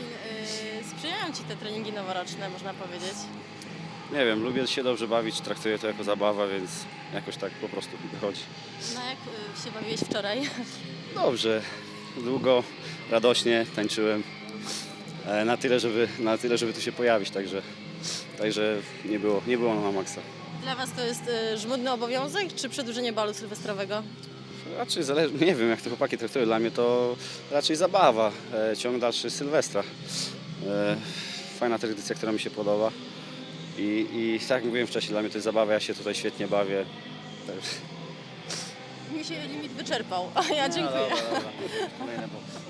y, sprzyjają Ci te treningi noworoczne, można powiedzieć? Nie wiem, lubię się dobrze bawić, traktuję to jako zabawa, więc jakoś tak po prostu wychodzi. No jak y, się bawiłeś wczoraj? Dobrze, długo, radośnie tańczyłem. E, Na tyle, żeby, na tyle, żeby tu się pojawić, także, także nie, było, nie było na maksa. Dla Was to jest y, żmudny obowiązek, czy przedłużenie balu sylwestrowego? Raczej zależy, nie wiem jak to chłopaki traktują, dla mnie to raczej zabawa, e, ciąg dalszy Sylwestra. E, fajna tradycja, która mi się podoba. I, I tak jak mówiłem wcześniej, dla mnie to jest zabawa, ja się tutaj świetnie bawię. Także- Mi się limit wyczerpał, a ja dziękuję.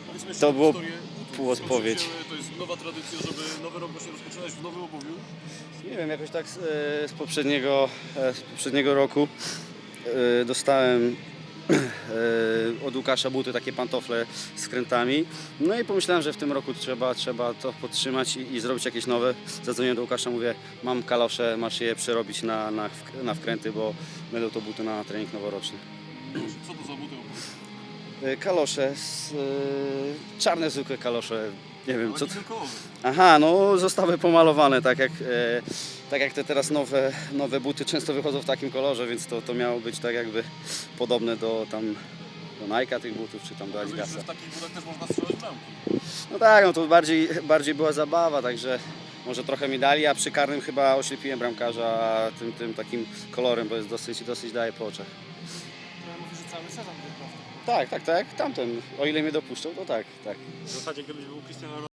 Powiedzmy To sobie było historię. półodpowiedź. Skąd się wzięły- To jest nowa tradycja, żeby nowy rok właśnie rozpoczynać w nowym obuwiu. Nie wiem, jakoś tak z, e, z, poprzedniego, e, z poprzedniego roku e, dostałem od Łukasza buty, takie pantofle z skrętami. No i pomyślałem, że w tym roku trzeba, trzeba to podtrzymać i, i zrobić jakieś nowe. Zadzwoniłem do Łukasza, mówię, mam kalosze, masz je przerobić na, na, na wkręty, bo będą to buty na trening noworoczny. Co to za buty? E, Kalosze, z, e, czarne zwykłe kalosze, nie wiem co to... Aha, no zostały pomalowane, tak jak, e, tak jak te teraz nowe, nowe buty często wychodzą w takim kolorze, więc to, to miało być tak jakby podobne do tam do Nike'a tych butów, czy tam do Adidasa. że w takich butach też można strzelać bramki. No tak, no to bardziej, bardziej była zabawa, także może trochę mi dali, a przy karnym chyba oślepiłem bramkarza tym, tym takim kolorem, bo jest dosyć, dosyć daje po oczach. Mówi, że cały sezon wygrał. Tak, tak, tak, tamten, o ile mnie dopuszczą, to tak, tak. W zasadzie gdybyś był Cristiano